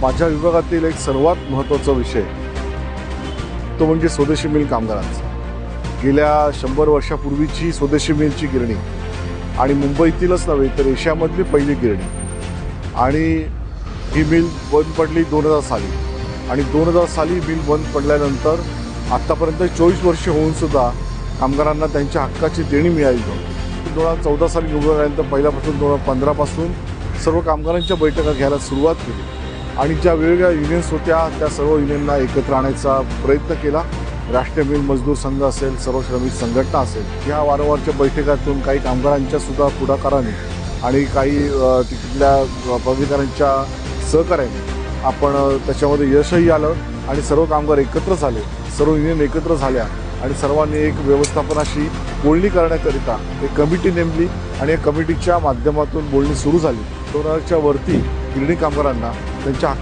माझ्या विभागातील एक सर्वात महत्त्वाचा विषय तो म्हणजे स्वदेशी मिल कामगारांचा. गेल्या शंभर वर्षापूर्वीची स्वदेशी मिलची गिरणी आणि मुंबईतीलच नव्हे तर एशियामधली पहिली गिरणी. आणि ही मिल बंद पडली दोन हजार साली. आणि दोन हजार साली मिल बंद पडल्यानंतर आत्तापर्यंत चोवीस वर्षे होऊन सुद्धा कामगारांना त्यांच्या हक्काची देणी मिळाली नव्हती. दोन हजार चौदा साली निवडून आल्यानंतर पहिल्यापासून दोन हजार पंधरापासून सर्व कामगारांच्या बैठका घ्यायला सुरुवात केली. आणि ज्या वेगवेगळ्या युनियन्स होत्या त्या सर्व युनियनला एकत्र आणायचा प्रयत्न केला. राष्ट्रीय मिल मजदूर संघ असेल सर्व श्रमिक संघटना असेल या वारंवारच्या बैठकातून काही कामगारांच्या सुद्धा पुढाकाराने आणि काही तिथल्या पदाधिकाऱ्यांच्या सहकार्याने आपण त्याच्यामध्ये यशही आलं आणि सर्व कामगार एकत्र झाले. सर्व युनियन एकत्र झाल्या आणि सर्वांनी एक व्यवस्थापनाशी बोलणी करण्याकरिता एक कमिटी नेमली आणि या कमिटीच्या माध्यमातून बोलणी सुरू झाली. दोन हजारच्या वरती गिरणी कामगारांना त्यांच्या